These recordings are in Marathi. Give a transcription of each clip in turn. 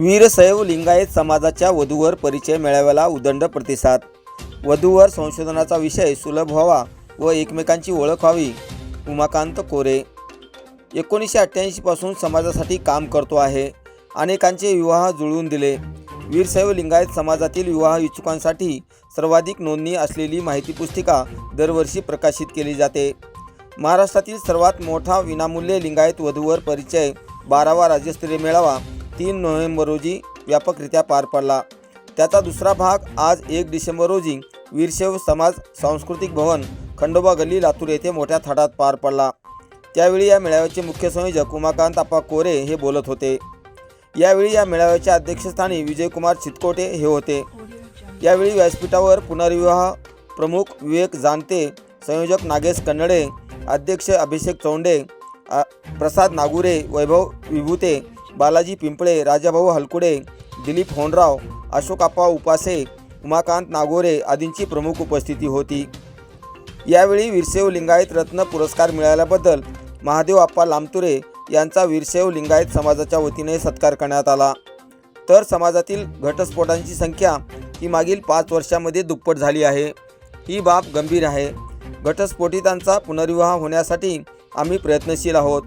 वीरशैव लिंगायत समाजाच्या वधूवर परिचय मेळाव्याला उदंड प्रतिसाद. वधूवर संशोधनाचा विषय सुलभ व्हावा व एकमेकांची ओळख व्हावी उमाकांत कोरे. एकोणीसशे अठ्ठ्याऐंशीपासून समाजासाठी काम करतो आहे. अनेकांचे विवाह जुळवून दिले. वीरशैव लिंगायत समाजातील विवाह इच्छुकांसाठी सर्वाधिक नोंदणी असलेली माहिती पुस्तिका दरवर्षी प्रकाशित केली जाते. महाराष्ट्रातील सर्वात मोठा विनामूल्य लिंगायत वधूवर परिचय बारावा राज्यस्तरीय मेळावा तीन नोव्हेंबर रोजी व्यापकरित्या पार पडला. त्याचा दुसरा भाग आज एक डिसेंबर रोजी वीरशैव समाज सांस्कृतिक भवन खंडोबा गल्ली लातूर येथे मोठ्या थाटात पार पडला. त्यावेळी या मेळाव्याचे मुख्य संयोजक उमाकांत आप्पा कोरे हे बोलत होते. यावेळी या मेळाव्याच्या अध्यक्षस्थानी विजयकुमार चितकोटे हे होते. यावेळी व्यासपीठावर पुनर्विवाह प्रमुख विवेक जानते संयोजक नागेश कन्नडे अध्यक्ष अभिषेक चौंडे प्रसाद नागुरे वैभव विभूते बालाजी पिंपळे राजाभाऊ हलकुडे दिलीप होनराव अशोकाप्पा उपासे उमाकांत नागोरे आदींची प्रमुख उपस्थिती होती. यावेळी वीरशैव लिंगायत रत्न पुरस्कार मिळाल्याबद्दल महादेव आप्पा लामतुरे यांचा वीरशैव लिंगायत समाजाच्या वतीने सत्कार करण्यात आला. तर समाजातील घटस्फोटांची संख्या ही मागील पाच वर्षामध्ये दुप्पट झाली आहे. ही बाब गंभीर आहे. घटस्फोटितांचा पुनर्विवाह होण्यासाठी आम्ही प्रयत्नशील आहोत.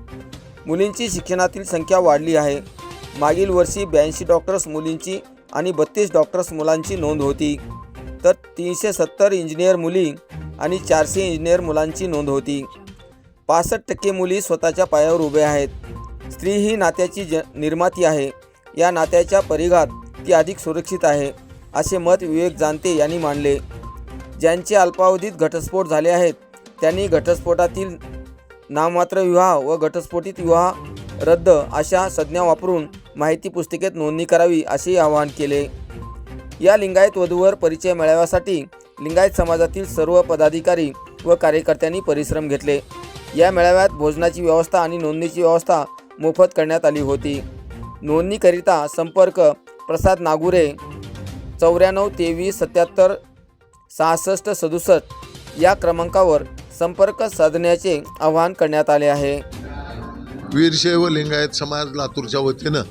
मुलींची शिक्षणातील संख्या वाढली आहे. मागील वर्षी ब्याऐंशी डॉक्टर्स मुलींची आणि बत्तीस डॉक्टर्स मुलांची नोंद होती. तर तीनशे सत्तर इंजिनियर मुली आणि चारशे इंजिनियर मुलांची नोंद होती. पासष्ट टक्के मुली स्वतःच्या पायावर उभे आहेत. स्त्री ही नात्याची ज निर्माती आहे. या नात्याच्या परिघात ती अधिक सुरक्षित आहे असे मत विवेक जानते यांनी मांडले ज्यांचे अल्पावधीत घटस्फोट झाले आहेत त्यांनी घटस्फोटातील नाममात्र विवाह व घटस्फोटित विवाह रद्द अशा संज्ञा वापरून माहिती पुस्तिकेत नोंदणी करावी असे आवाहन केले. या लिंगायत वधूवर परिचय मिळाव्यासाठी लिंगायत समाजातील सर्व पदाधिकारी व कार्यकर्त्यांनी परिश्रम घेतले. या मेळाव्यात भोजनाची व्यवस्था आणि नोंदणीची व्यवस्था मोफत करण्यात आली होती. नोंदणीकरिता संपर्क प्रसाद नागुरे चौऱ्याण्णव तेवीस सत्याहत्तर सहासष्ट सदुसष्ट या क्रमांकावर संपर्क साधण्याचे आवाहन करण्यात आले आहे. वीरशैव लिंगायत समाज लातूरच्या वतीनं.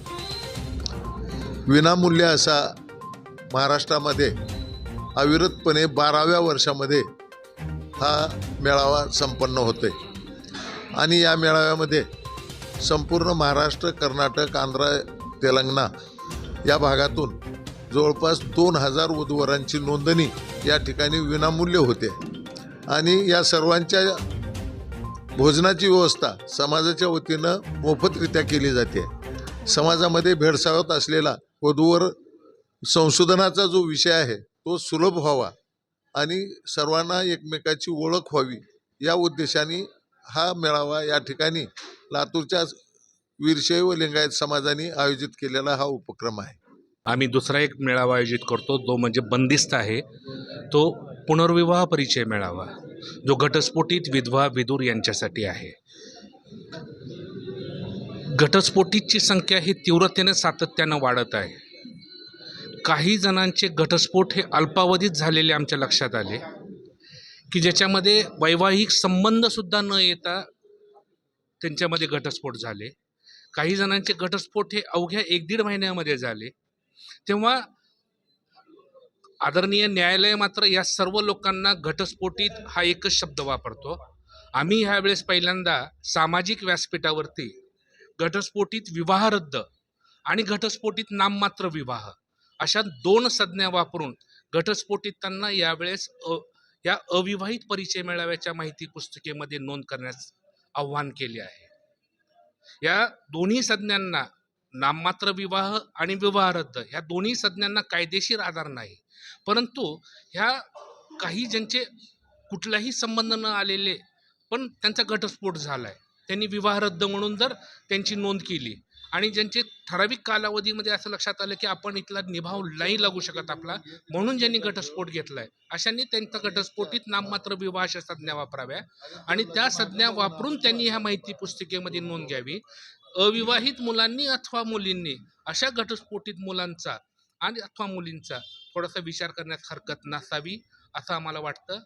विनामूल्य असा महाराष्ट्रामध्ये अविरतपणे बाराव्या वर्षामध्ये हा मेळावा संपन्न होते आणि या मेळाव्यामध्ये संपूर्ण महाराष्ट्र कर्नाटक आंध्र तेलंगणा या भागातून जवळपास दोन हजार उद्वरांची नोंदणी या ठिकाणी विनामूल्य होते. आणि या सर्वांच्या भोजनाची व्यवस्था समाजाच्या वतीनं मोफतरित्या केली जाते. समाजामध्ये भेडसावत असलेला वधूवर संशोधनाचा जो विषय आहे तो सुलभ व्हावा आणि सर्वांना एकमेकाची ओळख व्हावी या उद्देशाने हा मेळावा या ठिकाणी लातूरच्या वीरशैव लिंगायत समाजाने आयोजित केलेला हा उपक्रम आहे. आम्ही दुसरा एक मेळावा आयोजित करतो तो म्हणजे बंदिस्त आहे. तो पुनर्विवाह परिचय मेळावा जो घटस्फोटीत विधवा विदूर यांच्यासाठी आहे. घटस्फोटीची संख्या ही तीव्रतेने सातत्यानं वाढत आहे. काही जणांचे घटस्फोट हे अल्पावधीत झालेले आमच्या लक्षात आले की ज्याच्यामध्ये वैवाहिक संबंधसुद्धा न येता त्यांच्यामध्ये घटस्फोट झाले. काही जणांचे घटस्फोट हे अवघ्या एक दीड महिन्यामध्ये झाले. तेव्हा आदरणीय न्यायालय मात्र या सर्व लोकांना घटस्फोटीत हा एकच शब्द वापरतो. आम्ही ह्यावेळेस पहिल्यांदा सामाजिक व्यासपीठावरती घटस्फोटीत विवाह रद्द आणि घटस्फोटीत नाममात्र विवाह अशा दोन संज्ञा वापरून घटस्फोटितांना यावेळेस अ, या अविवाहित परिचय मेळाव्याच्या माहिती पुस्तिकेमध्ये नोंद करण्यास आव्हान केले आहे. या दोन्ही संज्ञांना नाममात्र विवाह आणि विवाह रद्द ह्या दोन्ही संज्ञांना कायदेशीर आधार नाही. परंतु ह्या काही ज्यांचे कुठलाही संबंध न आलेले पण त्यांचा घटस्फोट झाला आहे त्यांनी विवाह रद्द म्हणून जर त्यांची नोंद केली आणि ज्यांचे ठराविक कालावधीमध्ये असं लक्षात आलं की आपण इथला निभाव नाही लागू शकत आपला म्हणून ज्यांनी घटस्फोट घेतला आहे अशांनी त्यांचा घटस्फोटीत नाममात्र विवाह अशा संज्ञा वापराव्या आणि त्या संज्ञा वापरून त्यांनी ह्या माहिती पुस्तिकेमध्ये नोंद घ्यावी. अविवाहित मुलांनी अथवा मुलींनी अशा घटस्फोटित मुलांचा आणि अथवा मुलींचा थोडासा विचार करण्यास हरकत नसावी असं आम्हाला वाटतं.